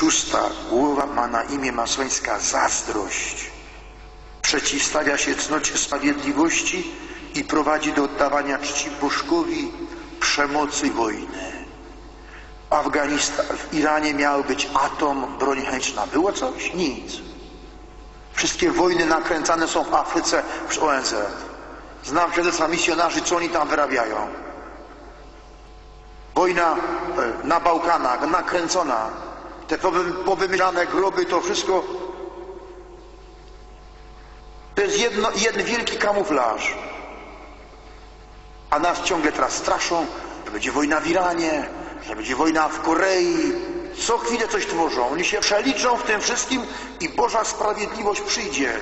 Szósta głowa ma na imię masońska zazdrość. Przeciwstawia się cnocie sprawiedliwości i prowadzi do oddawania czci bożkowi, przemocy wojny. Afganistan, w Iranie miał być atom, broń chemiczna. Było coś? Nic. Wszystkie wojny nakręcane są w Afryce przez ONZ. Znam świadectwa misjonarzy, co oni tam wyrabiają. Wojna e, na Bałkanach, nakręcona. Te powy- powymyślane groby, to wszystko to jest jedno, jeden wielki kamuflaż. A nas ciągle teraz straszą, że będzie wojna w Iranie, że będzie wojna w Korei. Co chwilę coś tworzą. Oni się przeliczą w tym wszystkim i Boża sprawiedliwość przyjdzie.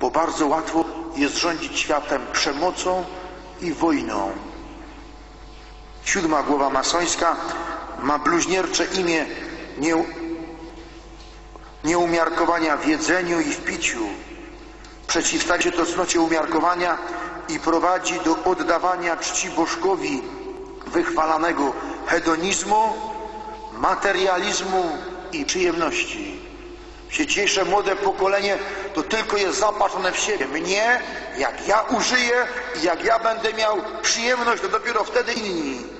Bo bardzo łatwo jest rządzić światem przemocą i wojną. Siódma głowa masońska ma bluźniercze imię nie, nieumiarkowania w jedzeniu i w piciu. Przeciwstawia się to cnocie umiarkowania i prowadzi do oddawania czci bożkowi wychwalanego hedonizmu, materializmu i przyjemności. Dzisiejsze młode pokolenie to tylko jest zapatrzone w siebie. Mnie, jak ja użyję jak ja będę miał przyjemność, to dopiero wtedy inni.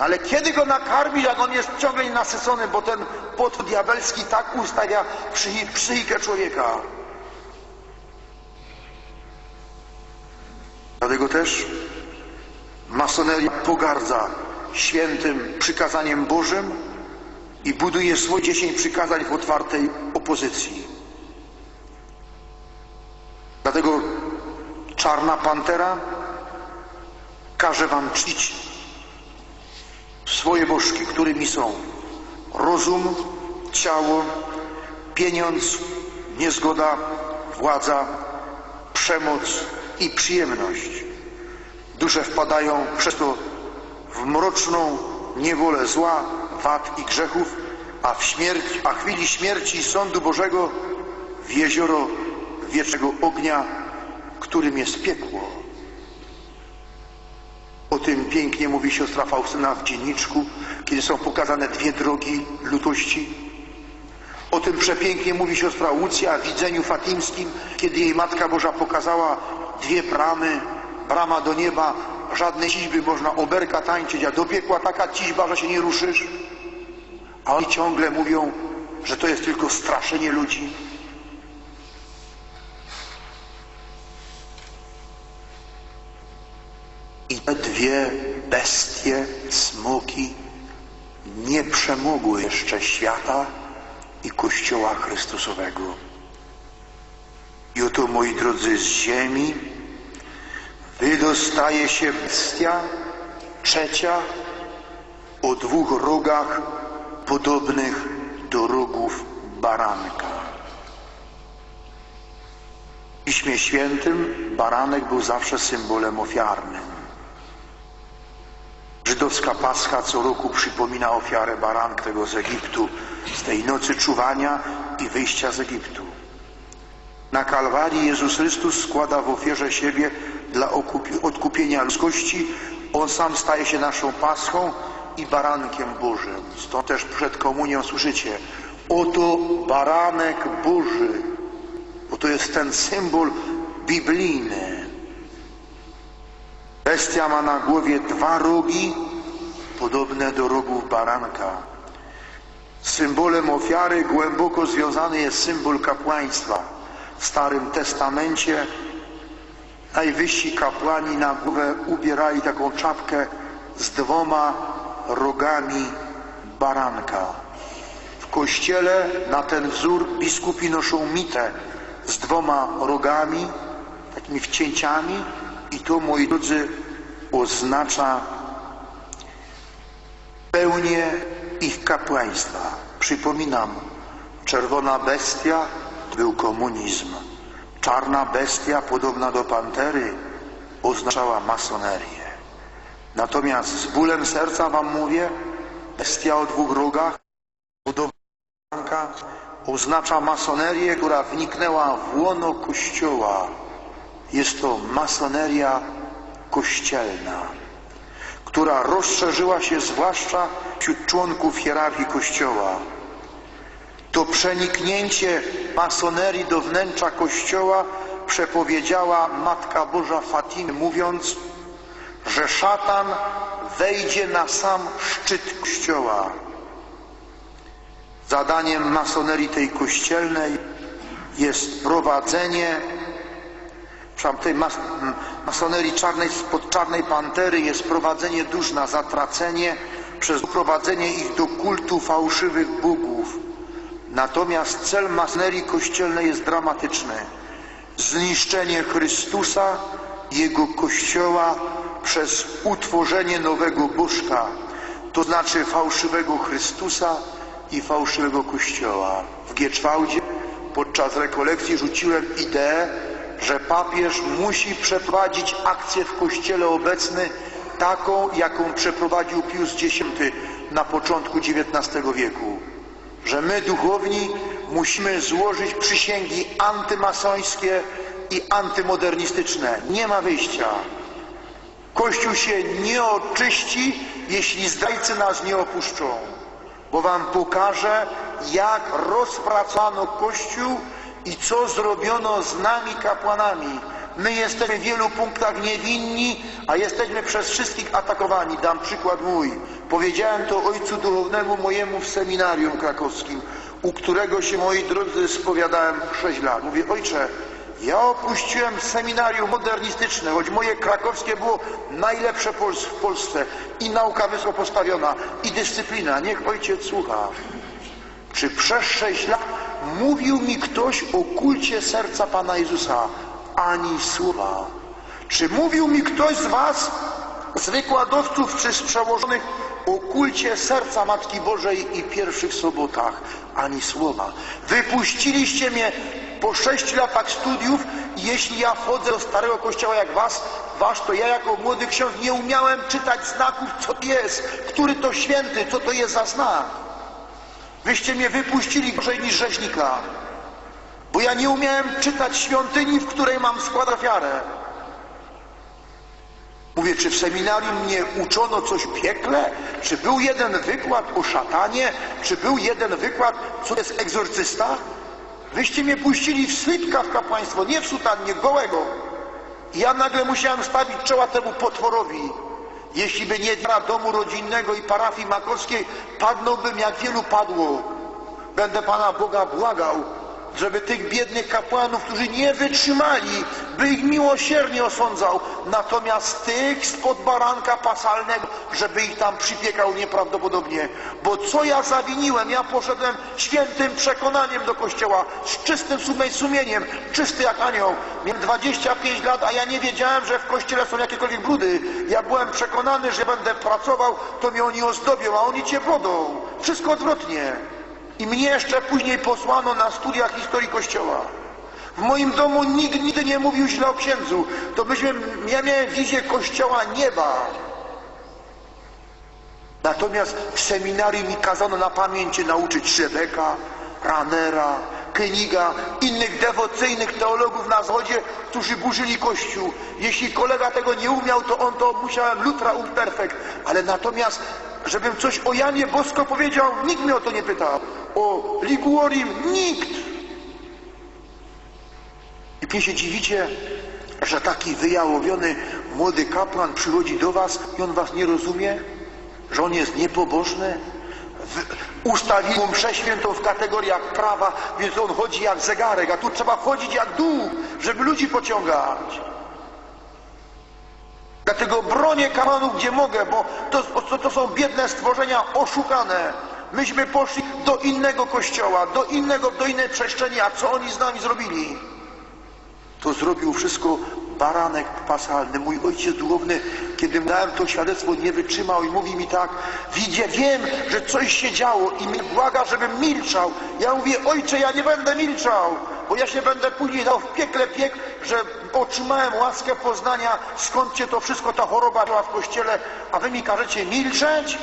Ale kiedy go nakarmi, jak on jest ciągle nienasycony, bo ten potwór diabelski tak ustawia psychi- psychikę człowieka. Dlatego też masoneria pogardza świętym przykazaniem Bożym i buduje swoje dziesięć przykazań w otwartej opozycji. Dlatego czarna pantera każe wam czcić swoje bożki, którymi są rozum, ciało, pieniądz, niezgoda, władza, przemoc i przyjemność. Dusze wpadają przez to w mroczną niewolę zła, wad i grzechów, a w śmierć, a chwili śmierci i sądu Bożego w jezioro wiecznego ognia, którym jest piekło. O tym pięknie mówi siostra Faustyna w dzienniczku, kiedy są pokazane dwie drogi lutości. O tym przepięknie mówi siostra Łucja w widzeniu fatimskim, kiedy jej Matka Boża pokazała dwie bramy, brama do nieba, żadnej ciźby, można oberka tańczyć, a do piekła taka ciźba, że się nie ruszysz. A oni ciągle mówią, że to jest tylko straszenie ludzi. I te dwie bestie, smoki, nie przemogły jeszcze świata i Kościoła Chrystusowego. I oto, moi drodzy, z ziemi wydostaje się bestia, trzecia, o dwóch rogach podobnych do rogów baranka. W Piśmie Świętym baranek był zawsze symbolem ofiarnym. Żydowska Pascha co roku przypomina ofiarę baranka tego z Egiptu, z tej nocy czuwania i wyjścia z Egiptu. Na Kalwarii Jezus Chrystus składa w ofierze siebie dla odkupienia ludzkości. On sam staje się naszą paschą i barankiem Bożym. Stąd też przed komunią słyszycie, oto baranek Boży, bo to jest ten symbol biblijny. Bestia ma na głowie dwa rogi, podobne do rogów baranka. Symbolem ofiary głęboko związany jest symbol kapłaństwa. W Starym Testamencie najwyżsi kapłani na głowę ubierali taką czapkę z dwoma rogami baranka. W kościele na ten wzór biskupi noszą mitę z dwoma rogami, takimi wcięciami i to, moi drodzy, oznacza pełnię ich kapłaństwa. Przypominam, czerwona bestia był komunizm. Czarna bestia, podobna do pantery, oznaczała masonerię. Natomiast z bólem serca wam mówię, bestia o dwóch rogach, baranka, oznacza masonerię, która wniknęła w łono Kościoła. Jest to masoneria kościelna, która rozszerzyła się zwłaszcza wśród członków hierarchii Kościoła. To przeniknięcie masonerii do wnętrza kościoła przepowiedziała Matka Boża Fatimy, mówiąc, że szatan wejdzie na sam szczyt kościoła. Zadaniem masonerii tej kościelnej jest prowadzenie, przepraszam, tej mas, masonerii czarnej, spod czarnej pantery jest prowadzenie dusz na zatracenie przez prowadzenie ich do kultu fałszywych bógów. Natomiast cel masonerii kościelnej jest dramatyczny. Zniszczenie Chrystusa, Jego Kościoła przez utworzenie nowego bożka, to znaczy fałszywego Chrystusa i fałszywego Kościoła. W Gieczwałdzie podczas rekolekcji rzuciłem ideę, że papież musi przeprowadzić akcję w Kościele obecny taką, jaką przeprowadził Pius X na początku XIX wieku. Że my, duchowni, musimy złożyć przysięgi antymasońskie i antymodernistyczne. Nie ma wyjścia. Kościół się nie oczyści, jeśli zdrajcy nas nie opuszczą. Bo wam pokażę, jak rozpracowano Kościół i co zrobiono z nami kapłanami. My jesteśmy w wielu punktach niewinni, a jesteśmy przez wszystkich atakowani. Dam przykład mój. Powiedziałem to ojcu duchownemu mojemu w seminarium krakowskim, u którego się, moi drodzy, spowiadałem 6 lat. Mówię, ojcze, ja opuściłem seminarium modernistyczne, choć moje krakowskie było najlepsze w Polsce i nauka wysoko postawiona i dyscyplina. Niech ojciec słucha. Czy przez sześć lat mówił mi ktoś o kulcie serca Pana Jezusa? Ani słowa. Czy mówił mi ktoś z Was, z wykładowców czy z przełożonych, o kulcie serca Matki Bożej i pierwszych sobotach? Ani słowa. Wypuściliście mnie po sześciu latach studiów i jeśli ja wchodzę do starego kościoła jak was, wasz, to ja jako młody ksiądz nie umiałem czytać znaków, co to jest, który to święty, co to jest za znak. Wyście mnie wypuścili gorzej niż rzeźnika, bo ja nie umiałem czytać świątyni, w której mam składać ofiarę. Mówię, czy w seminarium mnie uczono coś piekle? Czy był jeden wykład o szatanie? Czy był jeden wykład, co jest egzorcysta? Wyście mnie puścili w slitka w kapłaństwo, nie w sutannie, gołego. I ja nagle musiałem stawić czoła temu potworowi. Jeśli by nie wiara domu rodzinnego i parafii makowskiej, padnąłbym jak wielu padło. Będę Pana Boga błagał, żeby tych biednych kapłanów, którzy nie wytrzymali, by ich miłosiernie osądzał, natomiast tych spod baranka pasalnego, żeby ich tam przypiekał nieprawdopodobnie. Bo co ja zawiniłem? Ja poszedłem świętym przekonaniem do kościoła, z czystym sumieniem, czysty jak anioł. Miałem 25 lat, a ja nie wiedziałem, że w kościele są jakiekolwiek brudy. Ja byłem przekonany, że będę pracował, to mnie oni ozdobią, a oni cię wodą. Wszystko odwrotnie. I mnie jeszcze później posłano na studia historii Kościoła. W moim domu nikt nigdy nie mówił źle o księdzu. To myśmy, ja miałem wizję Kościoła nieba. Natomiast w seminarium mi kazano na pamięci nauczyć Szebeka, Ranera, Keniga, innych dewocyjnych teologów na zachodzie, którzy burzyli Kościół. Jeśli kolega tego nie umiał, to on to musiałem lutra um perfekt. Ale natomiast, żebym coś o Janie Bosko powiedział, nikt mnie o to nie pytał. O Liguorim nikt. I mnie się dziwicie, że taki wyjałowiony młody kapłan przychodzi do was i on was nie rozumie? Że on jest niepobożny? Ustawili mu mszę świętą w kategoriach prawa, więc on chodzi jak zegarek, a tu trzeba chodzić jak duch, żeby ludzi pociągać. Dlatego bronię kamanów, gdzie mogę, bo to, to, to są biedne stworzenia oszukane. Myśmy poszli do innego kościoła, do innego, do innej przestrzeni, a co oni z nami zrobili? To zrobił wszystko baranek pasalny. Mój ojciec duchowny, kiedy dałem to świadectwo, nie wytrzymał i mówi mi tak, widzę, wiem, że coś się działo i mnie błaga, żebym milczał. Ja mówię, ojcze, ja nie będę milczał, bo ja się będę później dał w piekle piek, że otrzymałem łaskę poznania, skąd cię to wszystko, ta choroba była w kościele, a wy mi każecie milczeć?